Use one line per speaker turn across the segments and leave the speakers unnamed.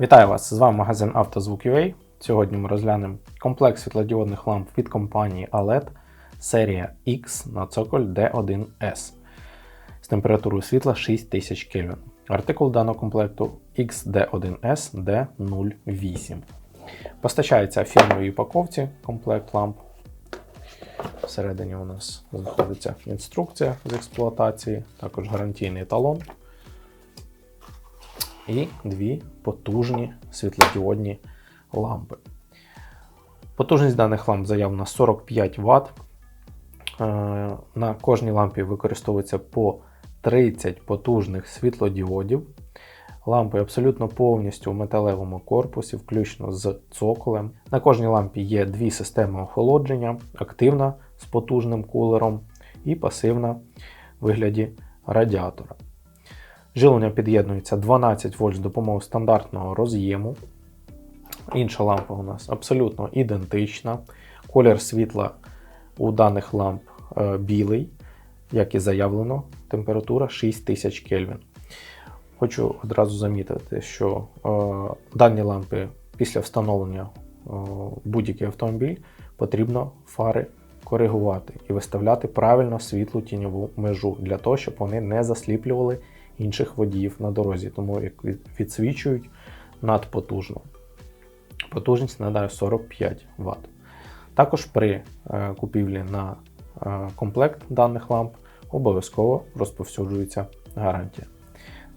Вітаю вас! З вами магазин «Автозвук.UA». Сьогодні ми розглянемо комплекс світлодіодних ламп від компанії ALED серія X на цоколь D1S з температурою світла 6000 Кельвін. Артикул даного комплекту XD1S D08. Постачається фірмовій упаковці комплект ламп. Всередині у нас знаходиться інструкція з експлуатації, також гарантійний талон і дві потужні світлодіодні лампи. Потужність даних ламп заявлена 45 Вт. Е, На кожній лампі використовується по 30 потужних світлодіодів. Лампи абсолютно повністю в металевому корпусі, включно з цоколем. На кожній лампі є дві системи охолодження: активна з потужним кулером і пасивна в вигляді радіатора. Живлення під'єднується 12 вольт з допомогою стандартного роз'єму. Інша лампа у нас абсолютно ідентична. Колір світла у даних ламп е, білий, як і заявлено, температура 6000 Кельвін. Хочу одразу замітити, що е, дані лампи після встановлення е, будь-який автомобіль потрібно фари коригувати і виставляти правильно світлу тіньову межу для того, щоб вони не засліплювали інших водіїв на дорозі, тому як відсвічують надпотужно. Потужність надає 45 Вт. Також при е, купівлі на е, комплект даних ламп обов'язково розповсюджується гарантія.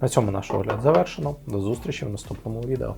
На цьому наш огляд завершено. До зустрічі в наступному відео.